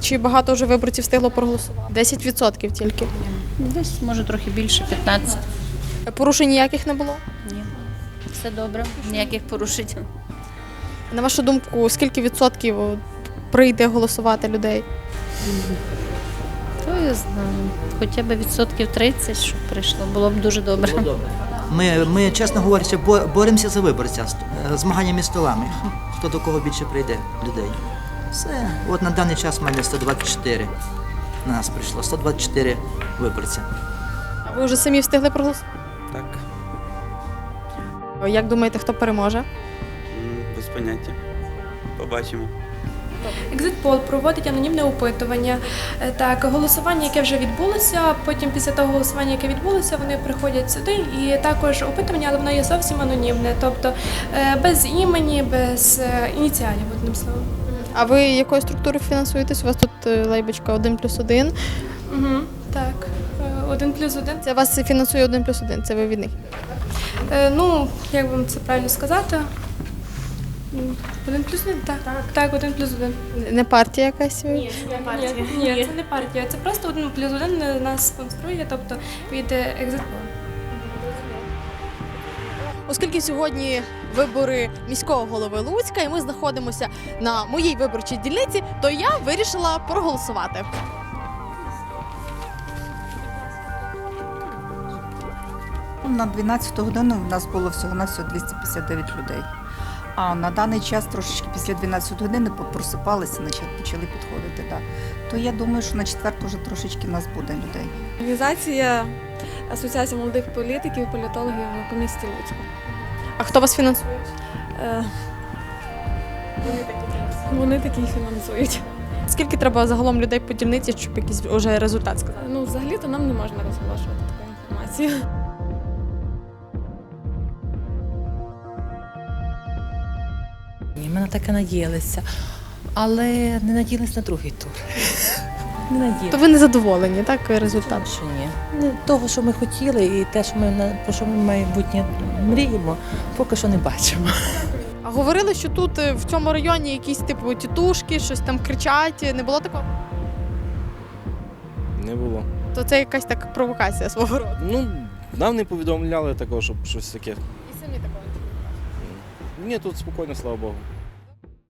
Чи багато вже виборців встигло проголосувати? 10% тільки. Десь може трохи більше, 15. Порушень ніяких не було. Ні. Все добре, ніяких порушень. На вашу думку, скільки відсотків прийде голосувати людей? То я знаю. Хоча б відсотків 30, щоб прийшло, було б дуже добре. Ми, ми чесно говорячи, боремося за виборця, з- змагання між столами. Хто до кого більше прийде людей. Все. От на даний час в мене 124 на нас прийшло. 124 виборця. А ви вже самі встигли проголосувати? Так, Як думаєте, хто переможе? м, без поняття. Побачимо. Екзитпол проводить анонімне опитування. Е, Так, голосування, яке вже відбулося. Потім після того голосування, яке відбулося, вони приходять сюди. І також опитування, але воно є зовсім анонімне, тобто е, без імені, без е, ініціалів, одним словом. А ви якою структурою фінансуєтесь? У вас тут е, лейбочка 1 плюс 1. Угу, так, Е, один плюс один. Це вас фінансує 1 плюс 1, це ви від них. Е, Ну, як вам це правильно сказати? Один плюс один? Так, так, один плюс один. Не партія якась? ви? Ні, ні, це не партія, це просто один плюс один нас спонсорує, тобто від е, екзитполу. Оскільки сьогодні вибори міського голови Луцька, і ми знаходимося на моїй виборчій дільниці, то я вирішила проголосувати. На 12 годину в нас було всього на всього 259 людей. А на даний час трошечки після 12 години просипалися, почали почали підходити. Да. То я думаю, що на четверту вже трошечки в нас буде людей. Організація Асоціація молодих політиків і політологів по місті Луцьку. А хто вас фінансує? Е, Вони такі фінансують. Скільки треба загалом людей по дільниці, щоб якийсь вже результат сказати? Ну, взагалі-то нам не можна розголошувати таку інформацію. Ми на таке надіялися, але не надіялися на другий тур. Не надіялися. То ви не задоволені, так, результатом? Що ні. Не того, що ми хотіли, і те, що ми про що ми майбутнє мріємо, поки що не бачимо. А говорили, що тут е, в цьому районі якісь типу тітушки, щось там кричать. Не було такого? Не було. То це якась так провокація свого роду. Ну, нам не повідомляли такого, щоб щось таке. І самі такого. Ні, тут спокійно, слава Богу.